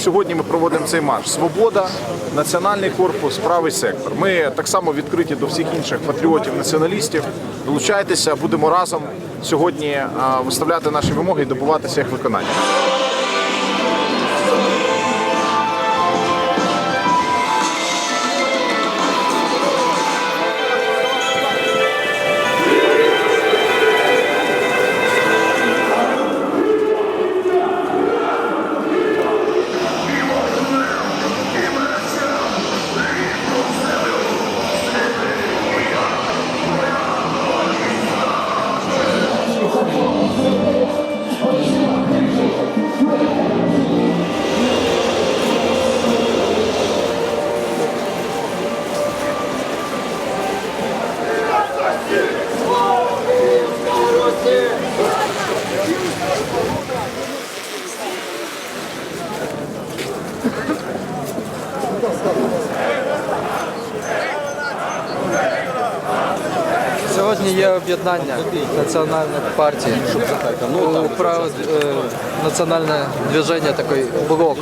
сьогодні ми проводимо цей марш. Свобода, національний корпус, правий сектор. Ми так само відкриті до всіх інших патріотів, націоналістів. Долучайтеся, будемо разом сьогодні виставляти наші вимоги і добуватися їх виконання. Сьогодні є об'єднання національних партій. Ну, право, е, національне движення такий блок.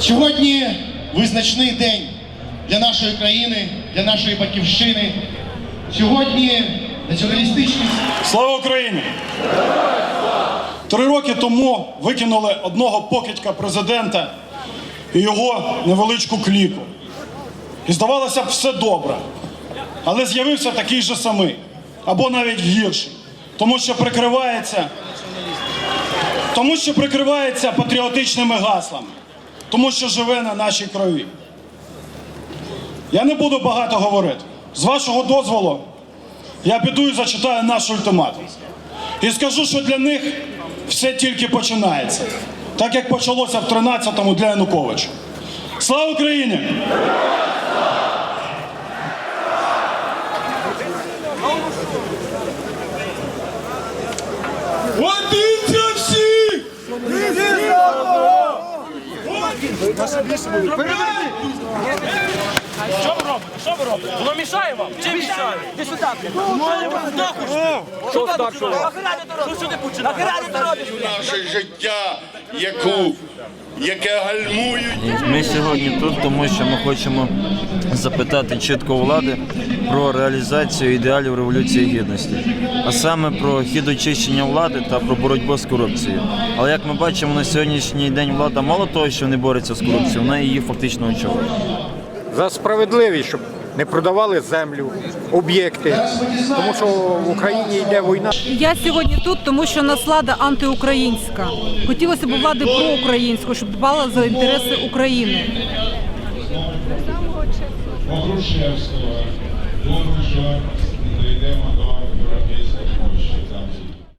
Сьогодні визначний день для нашої країни, для нашої батьківщини. Сьогодні націоналістичні Слава Україні! Три роки тому викинули одного покидька президента і його невеличку кліку. І здавалося б, все добре. Але з'явився такий же самий, або навіть гірший, тому що прикривається, тому що прикривається патріотичними гаслами, тому що живе на нашій крові. Я не буду багато говорити. З вашого дозволу, я піду і зачитаю наш ультиматум. І скажу, що для них все тільки починається, так як почалося в 13-му для Януковича. Слава Україні! Наші більше були. Переверни! Що ви робите? Що ви робите? Воно мішає вам? Чим мішає? Ти сюди, блядь. Що так? Що сюди починаєш? Нахера ти робиш? наше життя, яку, яке гальмують. Ми сьогодні тут, тому що ми хочемо запитати чітко влади про реалізацію ідеалів революції гідності, а саме про хід очищення влади та про боротьбу з корупцією. Але як ми бачимо, на сьогоднішній день влада мало того, що не бореться з корупцією, вона її фактично очолює. За справедливість, щоб не продавали землю, об'єкти, тому що в Україні йде війна. Я сьогодні тут, тому що нас влада антиукраїнська. Хотілося б влади проукраїнську, щоб дбала за інтереси України. Грушевського. Думаю, що дійдемо до Європейської площі.